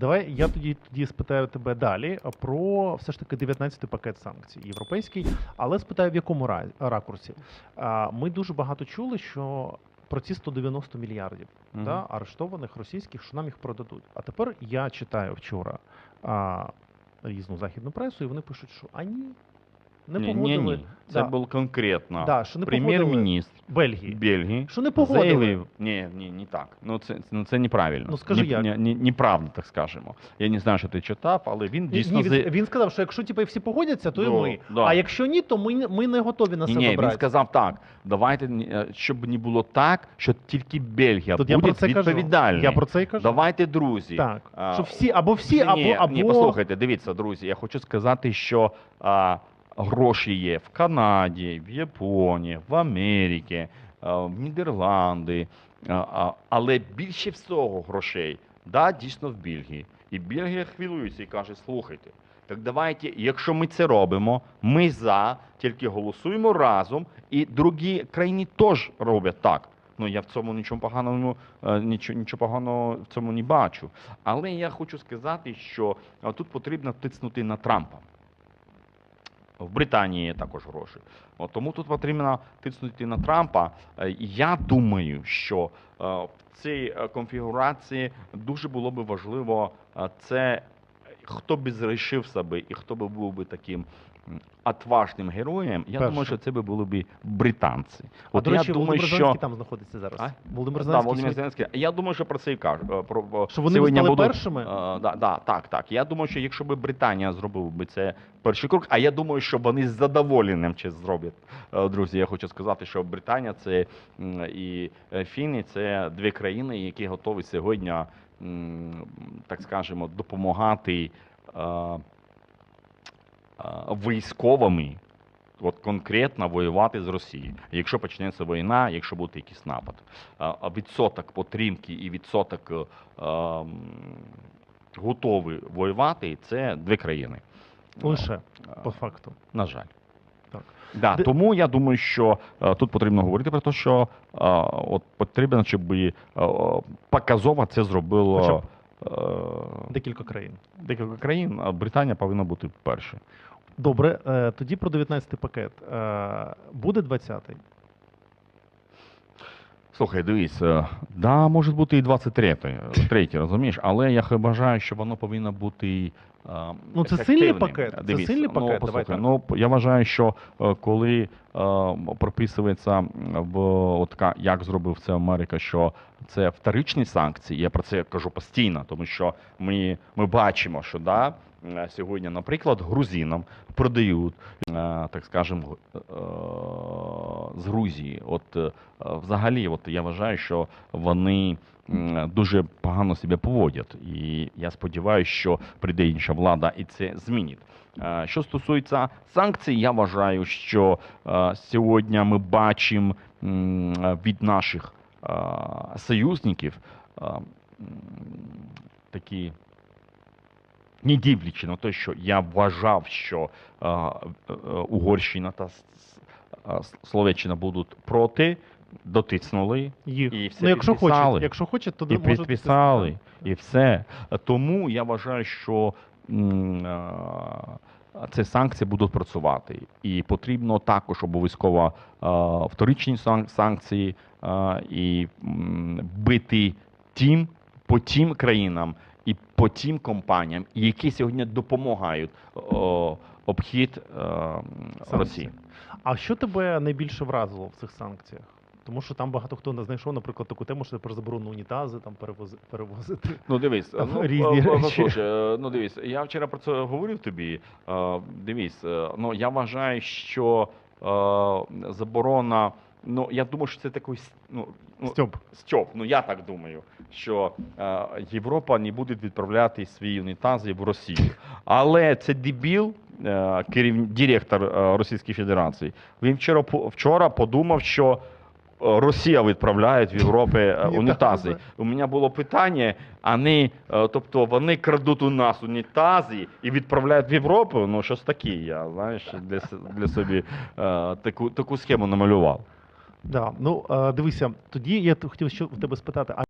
Давай я тоді тоді спитаю тебе далі про все ж таки 19-й пакет санкцій європейський, але спитаю в якому ракурсі. Ми дуже багато чули, що про ці 190 мільярдів угу. та, арештованих російських, що нам їх продадуть. А тепер я читаю вчора а, різну західну пресу, і вони пишуть, що а ні, не Ні, ні, погодили. ні. Це Да. був конкретно Да, що не прем'єр-міністр Бельгії. Бельгії. Що не погодили. Заявив, ні, ні, не так. Ну це, ну, це неправильно. Ну, скажи, Ні- як? ні- ні- Неправда, так скажемо. Я не знаю, що ти читав, але він дійсно ні, він, він сказав, що якщо типу, всі погодяться, то і Ну, ми. да. А якщо ні, то ми, не- ми не готові на Ні, себе ні, він сказав так. Давайте, е, щоб не було так, що тільки Бельгія Тут буде відповідальна. Я про це і кажу. Давайте, друзі. Так. а, що всі або всі, Ні, або, ні, або... ні, послухайте, дивіться, друзі. Я хочу сказати, що а, гроші є в Канаді, в Японії, в Америці, в Нідерланди, а, але більше всього грошей, да, дійсно в Бельгії. І Бельгія хвилюється і каже: слухайте. Так давайте, якщо ми це робимо, ми за, тільки голосуємо разом, і другі країни теж роблять так. Ну я в цьому нічого поганого, е, нічого, нічого поганого в цьому не бачу. Але я хочу сказати, що тут потрібно тиснути на Трампа. В Британії також гроші. От, тому тут потрібно тиснути на Трампа. Е, Я думаю, що е, в цій е, конфігурації дуже було би важливо це, хто би зрішив себе і хто би був би таким отважним героєм. Я Перше. думаю, що це би були б британці. А От до я речі, думаю, Володимир що Зеленський там знаходиться зараз. А? Володимир Да, Зеленський. Володимир сьогодні- Зеленський. Я думаю, що про це і кажу. е, Про, Що вони стали будуть, першими? е, да, да, так, так. Я думаю, що якщо б Британія зробила би це перший крок, а я думаю, що вони з задоволенням це зроблять. Е, Друзі, я хочу сказати, що Британія це і Фіни це дві країни, які готові сьогодні, так скажемо, допомагати е, е, військовими. От конкретно воювати з Росією. Якщо почнеться війна, якщо буде якийсь напад, А- а відсоток підтримки і відсоток е, ем, готові воювати, це дві країни. Лише, Е, по факту. на жаль. Так. Да, Де- Тому я думаю, що е, тут потрібно говорити про те, що е, от потрібно, щоб е, показово це зробило е, Декілька країн. декілька країн, а Британія повинна бути перша. Добре, е, тоді про 19-й пакет. Е, Буде 20-й? Слухай, дивись, е, да, може бути і 23, третій, розумієш, але я вважаю, що воно повинно бути. е, Ну, це сильний пакет, це Дивись, сильний ну, послухай, давай ну, я вважаю, що е, коли е, прописується в от, як зробив це Америка, що це вторичні санкції, я про це кажу постійно, тому що ми, ми бачимо, що да, сьогодні, наприклад, грузинам продають, е, так скажемо, е, з Грузії. От е, взагалі, от я вважаю, що вони дуже погано себе поводять. І я сподіваюся, що прийде інша влада і це змінить. Е, Що стосується санкцій, я вважаю, що е, сьогодні ми бачимо від наших союзників такі. Не дивлячи на те, що я вважав, що Угорщина та С- С- Словаччина будуть проти, дотиснули Їх. І все ну, якщо підписали. хочуть, якщо хочуть, то і можуть підписали, і все. Тому я вважаю, що ці санкції будуть працювати. І потрібно також обов'язково вторичні санкції і бити тим по тим країнам і по тим компаніям, які сьогодні допомагають о, обхід е, Росії. А що тебе найбільше вразило в цих санкціях? Тому що там багато хто не знайшов, наприклад, таку тему, що про заборону унітази там перевози, перевозити. Ну дивись, Там ну, різні е, речі. ну, слушай, ну дивись, я вчора про це говорив тобі. Е, Дивись, е, ну я вважаю, що заборона. Ну я думаю, що це такий ну, ну, Стьоп. стьоп. Ну я так думаю, що е, Європа не буде відправляти свої унітази в Росію. Але це дебіл, е, керів... директор е, Російської Федерації. Він вчора вчора подумав, що. е, Росія відправляє в Європі е, Унітази. У мене було питання, вони, е, тобто вони крадуть у нас унітази і відправляють в Європу. Ну щось таке, я знаєш, для, для собі е, таку, таку схему намалював. Да. Ну, е, дивися, тоді я хотів ще в тебе спитати, а